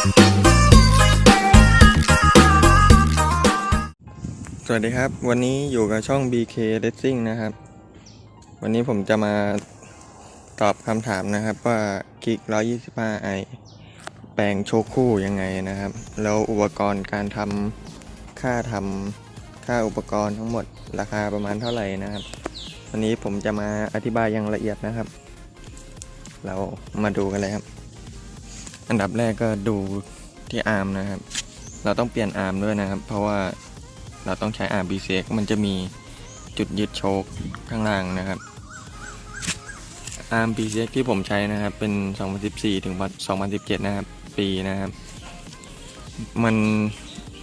สวัสดีครับ วันนี้อยู่กับช่อง BK Racing นะครับ วันนี้ผมจะมาตอบคำถามนะครับว่ากิก 125i แปลงโชคคู่ยังไงนะครับ แล้วอุปกรณ์การทำค่าทำค่าอุปกรณ์ทั้งหมดราคาประมาณเท่าไหร่นะครับ วันนี้ผมจะมาอธิบายอย่างละเอียดนะครับ เรามาดูกันเลยครับ อันดับแรกก็ดูที่อาร์มนะครับ เราต้องเปลี่ยนอาร์มด้วยนะครับ เพราะว่าเราต้องใช้ r b c x มันจะมีจุดยึดโชคข้างล่างนะครับ r b c x ที่ผมใช้นะครับ เป็น 2014 ถึง 2017 นะครับ ปีนะครับ มัน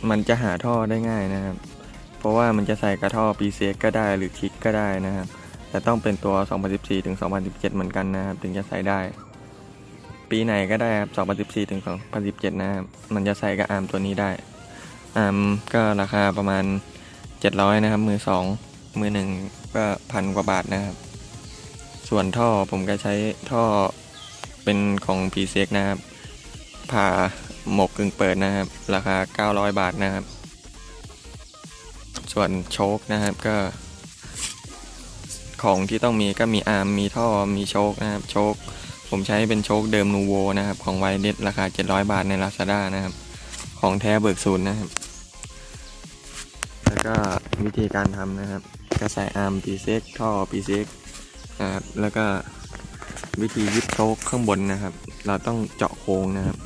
มันจะหาท่อได้ง่ายนะครับ เพราะว่ามันจะใส่กระท่อ b c x ก็ได้หรือทิกก็ได้นะครับ แต่ต้องเป็นตัว 2014 ถึง 2017 เหมือนกันนะครับ ถึงจะใส่ได้ ปีไหนก็ได้ครับ 2014 ถึง 2017 นะครับ มันจะใส่กับอาร์มตัวนี้ได้อ่าก็ราคาประมาณ 700 นะครับ มือสองมือหนึ่งก็พันกว่าบาทนะครับ ส่วนท่อผมก็ใช้ท่อเป็นของ p ีเซ็กนะครับ ผ่าหมกกึ่งเปิดนะครับ ราคา 900 บาทนะครับ ส่วนโชคนะครับก็ของที่ต้องมีก็มีอาร์มมีท่อมีโชคนะครับ โชค ผมใช้เป็นโชคเดิมนูโวนะครับ ของไวเด็ดราคา 700 บาทใน Lazada นะครับ ของแท้เบิกศูนย์นะครับ แล้วก็วิธีการทำนะครับก็ใส่อาร์มปีเซ็กท่อปีเซ็กนะครับแล้วก็วิธียึดโชคข้างบนนะครับ เราต้องเจาะโค้งนะครับ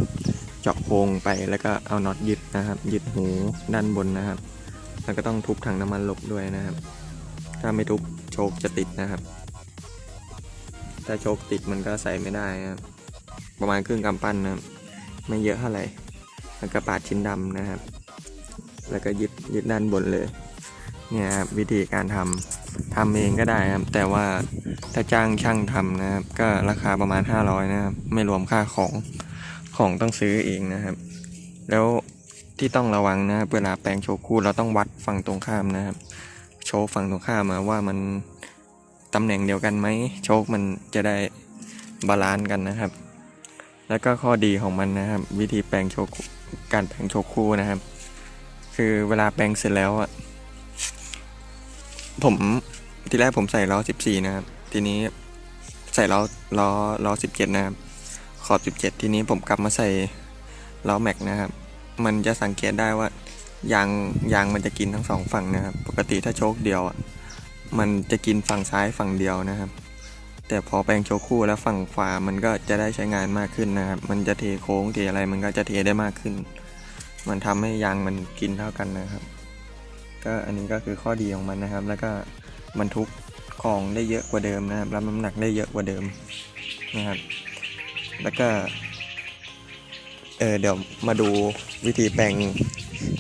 เจาะโค้งไปแล้วก็เอาน็อตยึดนะครับ ยึดหูด้านบนนะครับ แล้วก็ต้องทุบถังน้ำมันลบด้วยนะครับ ถ้าไม่ทุบโชคจะติดนะครับ ถ้าโชคติดมันก็ใส่ไม่ได้ครับประมาณครึ่งกำปั้นนะครับไม่เยอะเท่าไหร่แล้วก็ปาดชิ้นดำนะครับ แล้วก็ยึดยึดด้านบนเลยเนี่ยครับวิธีการทำทำเองก็ได้ครับ แต่ว่าถ้าจ้างช่างทำนะครับ ก็ราคาประมาณ 500 นะครับ ไม่รวมค่าของของต้องซื้อเองนะครับ แล้วที่ต้องระวังนะครับเวลาแปลงโชว์คู่เราต้องวัดฝั่งตรงข้ามนะครับ โชว์ฝั่งตรงข้ามมาว่ามัน ตำแหน่งเดียวกันไหมโชคมันจะได้บาลานซ์กันนะครับ แล้วก็ข้อดีของมันนะครับ วิธีแปลงโชคการแปลงโชว์คู่นะครับ คือเวลาแปลงเสร็จแล้วอะผมทีแรกผมใส่ล้อ 14 นะครับ ทีนี้ใส่ล้อล้อล้อ 17 นะครับ ขอบ 17 ทีนี้ผมกลับมาใส่ล้อแม็กนะครับ มันจะสังเกตได้ว่ายางยางมันจะกินทั้งสองฝั่งนะครับ ปกติถ้าโชคเดียวอะ มันจะกินฝั่งซ้ายฝั่งเดียวนะครับ แต่พอแปลงโชคู่แล้วฝั่งขวามันก็จะได้ใช้งานมากขึ้นนะครับ มันจะเทโค้งเทอะไรมันก็จะเทได้มากขึ้น มันทำให้ยางมันกินเท่ากันนะครับ ก็อันนี้ก็คือข้อดีของมันนะครับ แล้วก็บรรทุกของได้เยอะกว่าเดิมนะครับรับน้ำหนักได้เยอะกว่าเดิมนะครับ แล้วก็เออเดี๋ยวมาดูวิธีแปลง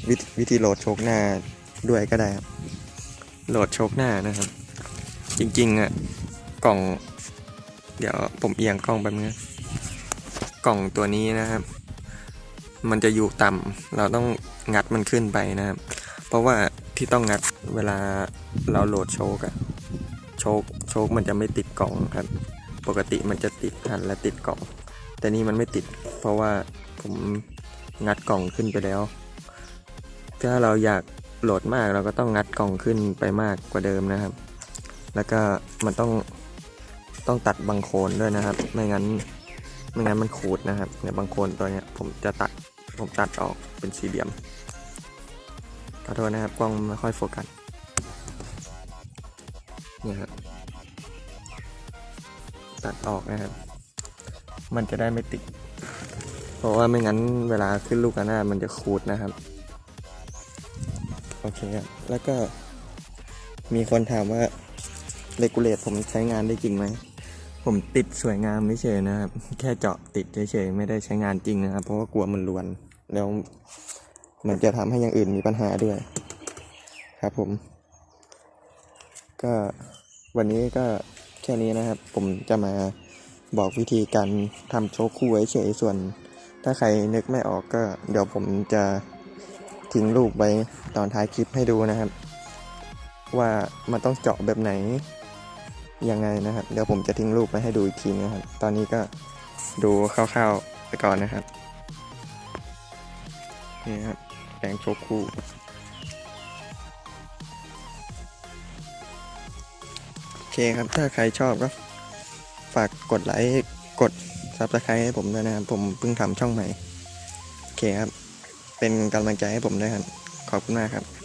ววิธีโหลดโชคหน้าด้วยก็ได้ครับ โหลดโชคหน้านะครับ จริงๆอะกล่อง เดี๋ยวผมเอียงกล้องแป๊บนึงนกล่องตัวนี้นะครับ มันจะอยู่ต่ำเราต้องงัดมันขึ้นไปนะครับ เพราะว่าที่ต้องงัดเวลาเราโหลดโชคอะโชคโชคมันจะไม่ติดกล่องครับ ปกติมันจะติดหันและติดกล่อง แต่นี่มันไม่ติด เพราะว่าผมงัดกล่องขึ้นไปแล้ว ถ้าเราอยาก โหลดมากเราก็ต้องงัดกล่องขึ้นไปมากกว่าเดิมนะครับ แล้วก็มันต้องต้องตัดบางโคนด้วยนะครับ ไม่งั้นไม่งั้นมันขูดนะครับเนี่ยบางโคนตัวเนี้ยผมจะตัดผมตัดออกเป็นสี่เหลี่ยมขอโทษนะครับกล้องไม่ค่อยโฟกัสเนี่ยครับตัดออกนะครับ มันจะได้ไม่ติด เพราะว่าไม่งั้นเวลาขึ้นลูกระนาดมันจะขูดนะครับ โอเคครับ แล้วก็มีคนถามว่าเลกูเลตผมใช้งานได้จริงไหม ผมติดสวยงามไม่เฉยนะครับ แค่เจาะติดเฉยๆไม่ได้ใช้งานจริงนะครับ เพราะว่ากลัวมันรวน แล้วมันจะทำให้อย่างอื่นมีปัญหาด้วย ครับผม ก็วันนี้ก็แค่นี้นะครับ ผมจะมาบอกวิธีการทำโชว์คู่เฉยๆส่วน ถ้าใครนึกไม่ออกก็เดี๋ยวผมจะ ทิ้งรูปไว้ตอนท้ายคลิปให้ดูนะครับ ว่ามันต้องเจาะแบบไหนยังไงนะครับ เดี๋ยวผมจะทิ้งรูปไว้ให้ดูอีกทีนะครับ ตอนนี้ก็ดูคร่าวๆไปก่อนนะครับนี่ครับแปลงโชคู่โอเคครับถ้าใครชอบก็ฝากกดไลค์กดซับสไครต์ให้ผมด้วยนะครับ ผมเพิ่งทำช่องใหม่ โอเคครับ เป็นกำลังใจให้ผมด้วยครับ ขอบคุณมากครับ